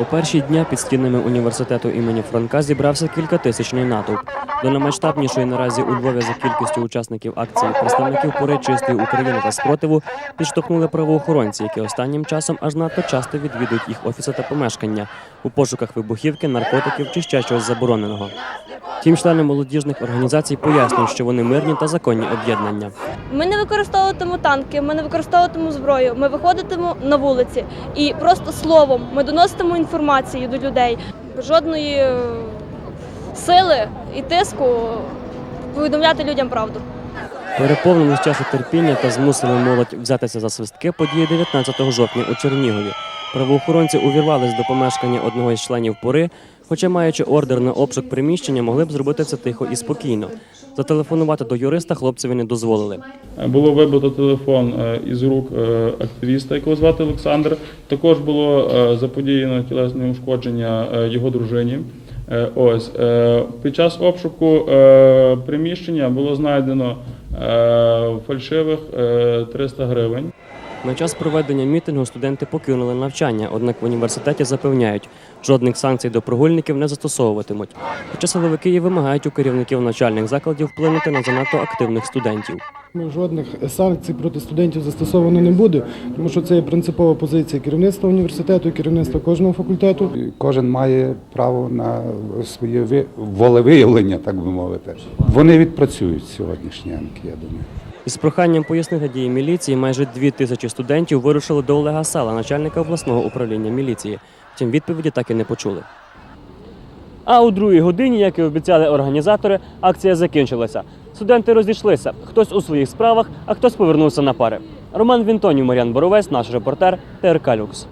У перші дня під стінами університету імені Франка зібрався кількатисячний натовп. До наймасштабнішої наразі у Львові за кількістю учасників акції представників пори чистої України та спротиву підштовхнули правоохоронці, які останнім часом аж надто часто відвідують їх офіси та помешкання у пошуках вибухівки, наркотиків чи ще чогось забороненого. Втім, члени молодіжних організацій пояснюють, що вони мирні та законні об'єднання. Ми не використовуватимемо танки, ми не використовуватимемо зброю. Ми виходитимемо на вулиці і просто словом ми доноситимемо інформацію до людей. Жодної сили і тиску повідомляти людям правду. Переповнені з часу терпіння та змусили молодь взятися за свистки події 19 жовтня у Чернігові. Правоохоронці увірвались до помешкання одного із членів пори, хоча, маючи ордер на обшук приміщення, могли б зробити це тихо і спокійно. Зателефонувати до юриста хлопцеві не дозволили. Було вибито телефон е, із рук е, активіста, якого звати Олександр. Також було е, заподіяно тілесне ушкодження його дружині. Е, Ось е, під час обшуку е, приміщення було знайдено фальшивих е, 300 гривень. На час проведення мітингу студенти покинули навчання, однак в університеті запевняють, жодних санкцій до прогульників не застосовуватимуть. Хоча силовики і вимагають у керівників навчальних закладів вплинути на занадто активних студентів. Ну, Жодних санкцій проти студентів застосовано не буде, тому що це є принципова позиція керівництва університету керівництва кожного факультету. Кожен має право на своє ви- волевиявлення, так би мовити. Вони відпрацюють сьогоднішні анки, я думаю. Із проханням пояснити дії міліції майже дві тисячі студентів вирушили до Олега Сала, начальника обласного управління міліції. Втім, відповіді так і не почули. А у другій годині, як і обіцяли організатори, акція закінчилася. Студенти розійшлися, хтось у своїх справах, а хтось повернувся на пари. Роман Вінтонів, Мар'ян Боровець, наш репортер, ТРК Люкс.